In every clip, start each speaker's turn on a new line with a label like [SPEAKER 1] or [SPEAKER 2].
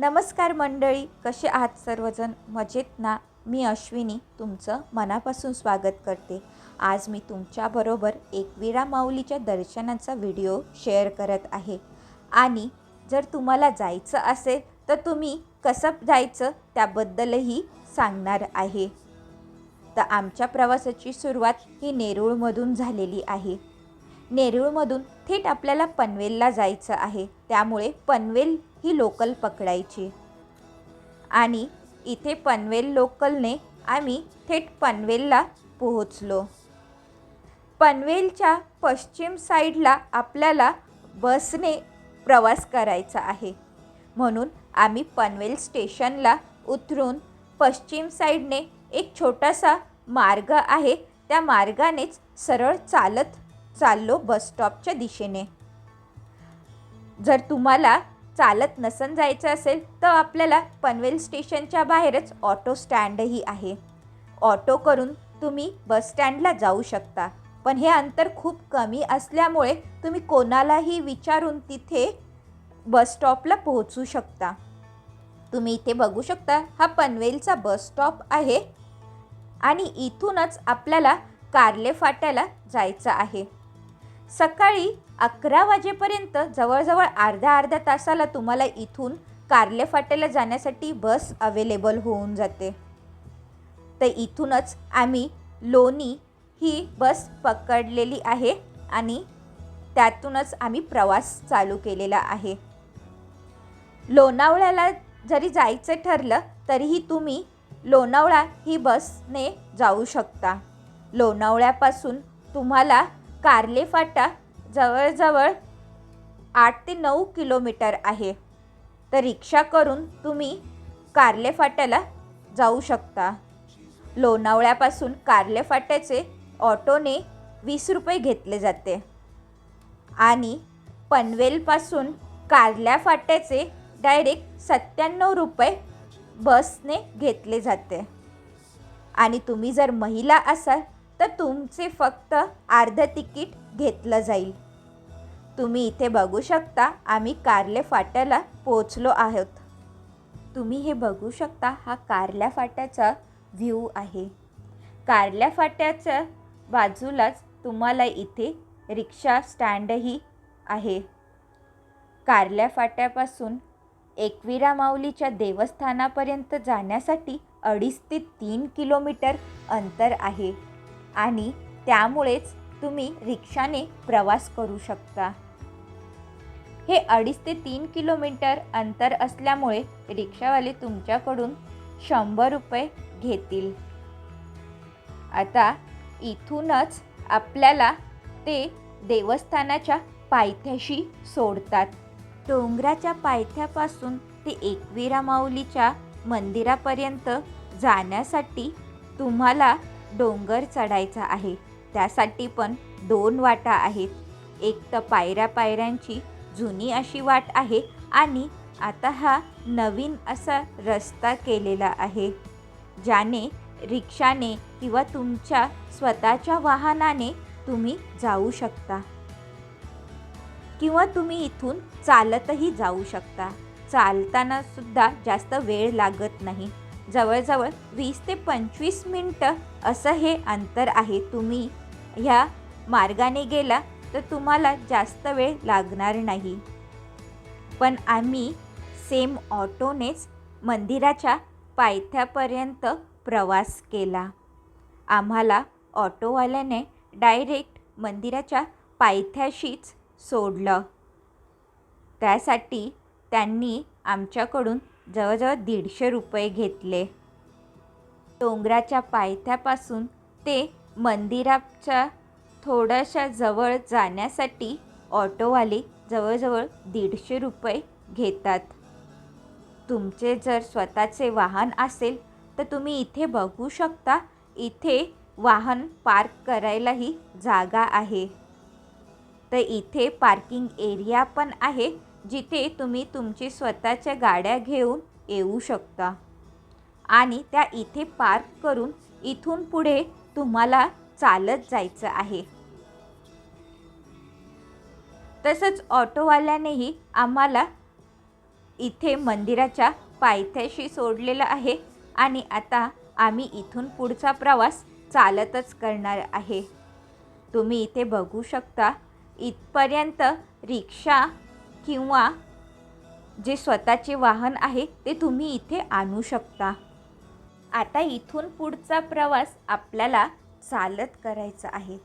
[SPEAKER 1] नमस्कार मंडळी कसे आहात सर्वजण? मजेत ना? मी अश्विनी तुमचं मनापासून स्वागत करते. आज मी तुमच्याबरोबर एकविरा माऊलीच्या दर्शनाचा व्हिडिओ शेअर करत आहे. आणि जर तुम्हाला जायचं असेल तर तुम्ही कसं जायचं त्याबद्दलही सांगणार आहे. तर आमच्या प्रवासाची सुरुवात ही नेरूळमधून झालेली आहे. नेरूळमधून थेट आपल्याला पनवेलला जायचं आहे. त्यामुळे पनवेल ही लोकल पकडायची. आणि इथे पनवेल लोकलने आम्ही थेट पनवेलला पोहोचलो. पनवेलच्या पश्चिम साईडला आपल्याला बसने प्रवास करायचा आहे. म्हणून आम्ही पनवेल स्टेशनला उतरून पश्चिम साईडने एक छोटासा मार्ग आहे. त्या मार्गानेच सरळ चालत चाललो बसस्टॉपच्या दिशेने. जर तुम्हाला चालत नसन जायचं असेल तर आपल्याला पनवेल स्टेशनच्या बाहेरच ऑटो स्टँडही आहे. ऑटो करून तुम्ही बस स्टँडला जाऊ शकता. पण हे अंतर खूप कमी असल्यामुळे तुम्ही कोणालाही विचारून तिथे बस स्टॉपला पोहोचू शकता. तुम्ही इथे बघू शकता हा पनवेलचा बस स्टॉप आहे. आणि इथूनच आपल्याला कार्ले फाट्याला जायचं आहे. सकाळी अकरा वाजेपर्यंत जवळजवळ अर्ध्या अर्ध्या तासाला तुम्हाला इथून कार्ले फाट्याला जाण्यासाठी बस अवेलेबल होऊन जाते. तर इथूनच आम्ही लोणी ही बस पकडलेली आहे आणि त्यातूनच आम्ही प्रवास चालू केलेला आहे. लोणावळ्याला जरी जायचं ठरलं तरीही तुम्ही लोणावळा ही बसने जाऊ शकता. लोणावळ्यापासून तुम्हाला कार्ले फाटा जवळजवळ आठ ते नऊ किलोमीटर आहे. तर रिक्षा करून तुम्ही कार्ले फाट्याला जाऊ शकता. लोणावळ्यापासून कार्ले फाट्याचे ऑटोने वीस रुपये घेतले जाते. आणि पनवेलपासून कारल्या फाट्याचे डायरेक्ट सत्त्याण्णव रुपये बसने घेतले जाते. आणि तुम्ही जर महिला असाल तर तुमचे फक्त अर्धं तिकीट घेतलं जाईल. तुम्ही इथे बघू शकता आम्ही कारले फाट्याला पोचलो आहोत. तुम्ही हे बघू शकता हा कारल्या फाट्याचा व्ह्यू आहे. कारल्या फाट्याच्या बाजूलाच तुम्हाला इथे रिक्षा स्टँडही आहे. कारल्या फाट्यापासून एकविरा माऊलीच्या देवस्थानापर्यंत जाण्यासाठी अडीच ते तीन किलोमीटर अंतर आहे. आणि त्यामुळेच तुम्ही रिक्षाने प्रवास करू शकता. हे अडीच ते तीन किलोमीटर अंतर असल्यामुळे रिक्षावाले तुमच्याकडून शंभर रुपये घेतील. आता इथूनच आपल्याला ते देवस्थानाच्या पायथ्याशी सोडतात. डोंगराच्या पायथ्यापासून ते एकविरा माऊलीच्या मंदिरापर्यंत जाण्यासाठी तुम्हाला डोंगर चढायचा आहे. त्यासाठी पण दोन वाटा आहेत. एक तर पायऱ्या पायऱ्यांची जुनी अशी वाट आहे आणि आता हा नवीन असा रस्ता केलेला आहे. ज्याने रिक्षाने किंवा तुमच्या स्वतःच्या वाहनाने तुम्ही जाऊ शकता. किंवा तुम्ही इथून चालतही जाऊ शकता. चालताना सुद्धा जास्त वेळ लागत नाही. जवळजवळ वीस ते पंचवीस मिनटं असं हे अंतर आहे. तुम्ही ह्या मार्गाने गेला तर तुम्हाला जास्त वेळ लागणार नाही. पण आम्ही सेम ऑटोनेच मंदिराच्या पायथ्यापर्यंत प्रवास केला. आम्हाला ऑटोवाल्याने डायरेक्ट मंदिराच्या पायथ्याशीच सोडलं. त्यासाठी त्यांनी आमच्याकडून जवळजवळ दीडशे रुपये घेतले. डोंगराच्या पायथ्यापासून ते मंदिराच्या थोड्याशा जवळ जाण्यासाठी ऑटोवाले जवळजवळ दीडशे रुपये घेतात. तुमचे जर स्वतःचे वाहन असेल तर तुम्ही इथे बघू शकता इथे वाहन पार्क करायलाही जागा आहे. तर इथे पार्किंग एरिया पण आहे जिथे तुम्ही तुमची स्वतःच्या गाड्या घेऊन येऊ शकता. आणि त्या इथे पार्क करून इथून पुढे तुम्हाला चालत जायचं आहे. तसंच ऑटोवाल्यानेही आम्हाला इथे मंदिराच्या पायथ्याशी सोडलेलं आहे आणि आता आम्ही इथून पुढचा प्रवास चालतच करणार आहे. तुम्ही इथे बघू शकता इथपर्यंत रिक्षा किंवा जे स्वतःचे वाहन आहे ते तुम्ही इथे आणू शकता. आता इथून पुढचा प्रवास आपल्याला चालत करायचा आहे.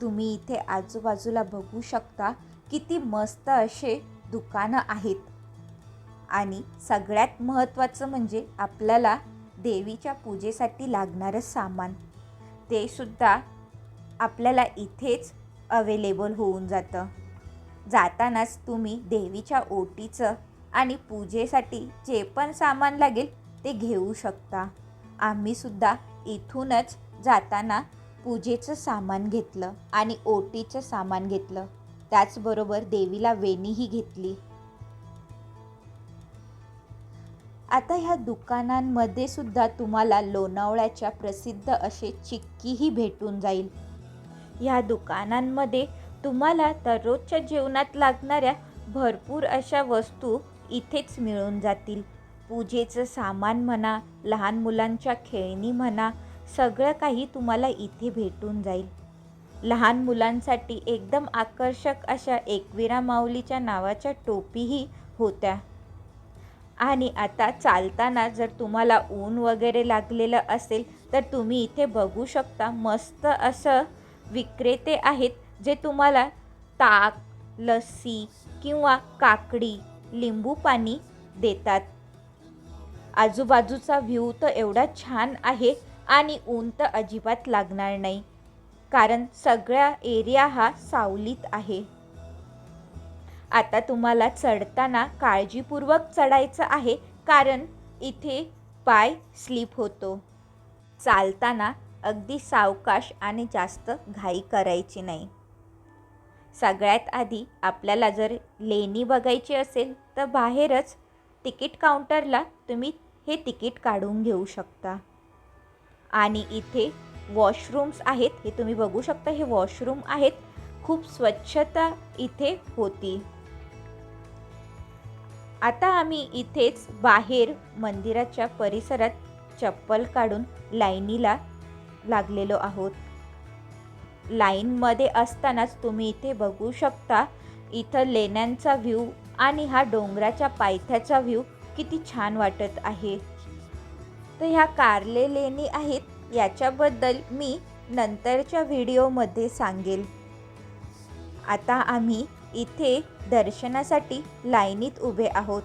[SPEAKER 1] तुम्ही इथे आजूबाजूला बघू शकता किती मस्त असे दुकानं आहेत. आणि सगळ्यात महत्त्वाचं म्हणजे आपल्याला देवीच्या पूजेसाठी लागणारं सामान. ते सुद्धा आपल्याला इथेच अवेलेबल होऊन जातं. जातानाच तुम्ही देवीच्या ओटीचं आणि पूजेसाठी जे पण सामान लागेल ते घेऊ शकता. आम्हीसुद्धा इथूनच जाताना पूजेचं सामान घेतलं आणि ओटीचं सामान घेतलं. त्याचबरोबर देवीला वेणीही घेतली. आता ह्या दुकानांमध्ये सुद्धा तुम्हाला लोणावळ्याच्या प्रसिद्ध असे चिक्कीही भेटून जाईल. ह्या दुकानांमध्ये तुम्हाला दररोजच्या जेवणात लागणाऱ्या भरपूर अशा वस्तू इथेच मिळून जातील. पूजेचं सामान म्हणा लहान मुलांच्या खेळणी म्हणा सगळं काही तुम्हाला इथे भेटून जाईल. लहान मुलांसाठी एकदम आकर्षक अशा एकविरा माऊलीच्या नावाच्या टोपीही होत्या. आणि आता चालताना जर तुम्हाला ऊन वगैरे लागलेलं असेल तर तुम्ही इथे बघू शकता मस्त असं विक्रेते आहेत जे तुम्हाला ताक लस्सी किंवा काकडी लिंबू पाणी देतात. आजूबाजूचा व्ह्यू तर एवढा छान आहे आणि ऊन तर अजिबात लागणार नाही कारण सगळ्या एरिया हा सावलीत आहे. आता तुम्हाला चढताना काळजीपूर्वक चढायचं आहे कारण इथे पाय स्लिप होतो. चालताना अगदी सावकाश आणि जास्त घाई करायची नाही. सगळ्यात आधी आपल्याला जर लेणी बघायची असेल तर बाहेरच तिकीट काउंटरला तुम्ही हे तिकीट काढून घेऊ शकता. आणि इथे वॉशरूम्स आहेत हे तुम्ही बघू शकता. हे वॉशरूम आहेत खूप स्वच्छता इथे होती. आता आम्ही इथेच बाहेर मंदिराच्या परिसरात चप्पल काढून लाईनीला लागलेलो आहोत. लाईनमध्ये असतानाच तुम्ही इथे बघू शकता इथं लेण्यांचा व्ह्यू आणि हा डोंगराच्या पायथ्याचा व्ह्यू किती छान वाटत आहे. तर ह्या कारले लेणी आहेत याच्याबद्दल मी नंतरच्या व्हिडिओमध्ये सांगेल. आता आम्ही इथे दर्शनासाठी लाईनीत उभे आहोत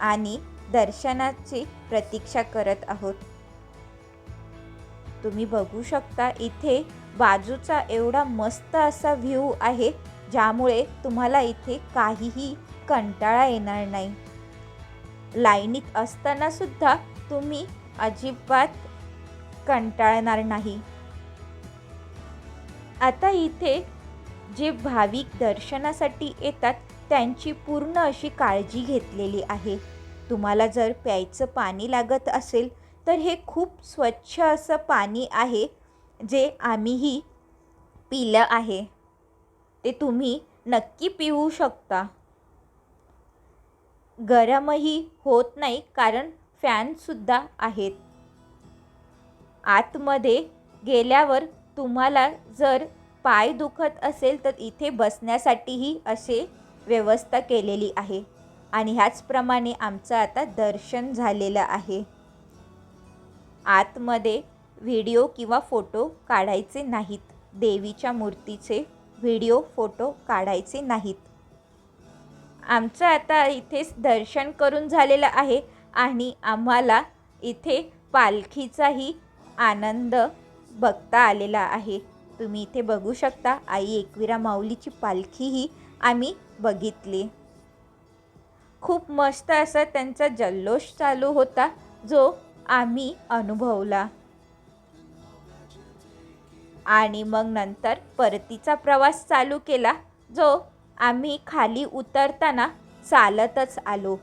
[SPEAKER 1] आणि दर्शनाची प्रतीक्षा करत आहोत. तुम्ही बघू शकता इथे बाजूचा एवढा मस्त असा व्ह्यू आहे ज्यामुळे तुम्हाला इथे काहीही कंटाळा येणार नाही. लाईनीत असताना सुद्धा तुम्ही अजिबात कंटाळणार नाही. आता इथे जे भाविक दर्शनासाठी येतात त्यांची पूर्ण अशी काळजी घेतलेली आहे. तुम्हाला जर प्यायचं पाणी लागत असेल तर हे खूप स्वच्छ असं पाणी आहे जे आम्हीही पिलं आहे ते तुम्ही नक्की पिऊ शकता. गरमही होत नाही कारण फॅनसुद्धा आहेत. आतमध्ये गेल्यावर तुम्हाला जर पाय दुखत असेल तर इथे बसण्यासाठीही असे व्यवस्था केलेली आहे. आणि ह्याचप्रमाणे आमचं आता दर्शन झालेलं आहे. आतमध्ये व्हिडिओ किंवा फोटो काढायचे नाहीत. देवीच्या मूर्तीचे व्हिडिओ फोटो काढायचे नाहीत. आमचं आता इथेच दर्शन करून झालेलं आहे आणि आम्हाला इथे पालखीचाही आनंद बघता आलेला आहे. तुम्ही इथे बघू शकता आई एकविरा माऊलीची पालखीही आम्ही बघितली. खूप मस्त असा त्यांचा जल्लोष चालू होता जो आम्ही अनुभवला. आणि मग नंतर परतीचा प्रवास चालू केला जो आम्ही खाली उतरताना चालतच आलो.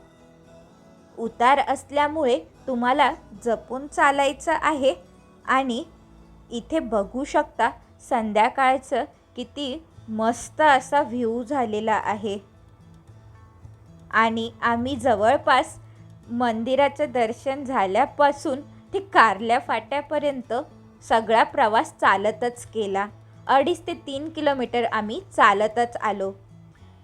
[SPEAKER 1] उतार असल्यामुळे तुम्हाला जपून चालायचं आहे आणि इथे बघू शकता संध्याकाळचं किती मस्त असा व्ह्यू झालेला आहे. आणि आम्ही जवळपास मंदिराचं दर्शन झाल्यापासून ते कारल्या फाट्यापर्यंत सगळा प्रवास चालतच केला अडीच ते तीन किलोमीटर आम्ही चालतच आलो.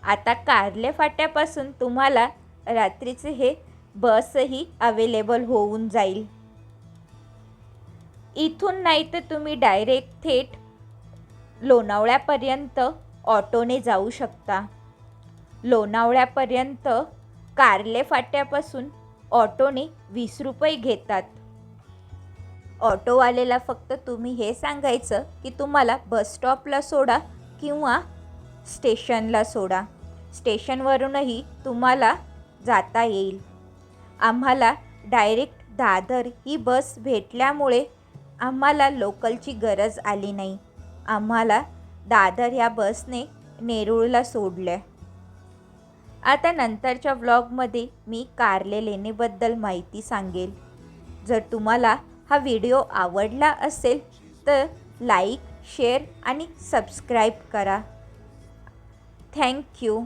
[SPEAKER 1] आता कारले फाट्यापासून तुम्हाला रात्रीचे हे बसही अवेलेबल होऊन जाईल. इथून नाही तर तुम्ही डायरेक्ट थेट लोणावळ्यापर्यंत ऑटोने जाऊ शकता. लोणावळ्यापर्यंत कारले फाट्यापासून ऑटोने वीस रुपये घेतात. ऑटोवालेला फक्त तुम्ही हे सांगायचं की तुम्हाला बस स्टॉपला सोडा किंवा स्टेशनला सोडा. स्टेशनवरूनही तुम्हाला जाता येईल. आम्हाला डायरेक्ट दादर ही बस भेटल्यामुळे आम्हाला लोकलची गरज आली नाही. आम्हाला दादर ह्या बसने नेरूळला सोडलं आता नंतरच्या व्लॉगमध्ये मी कारले लेणेबद्दल माहिती सांगेल. जर तुम्हाला हा व्हिडिओ आवडला असेल तर लाईक शेअर आणि सबस्क्राईब करा. Thank you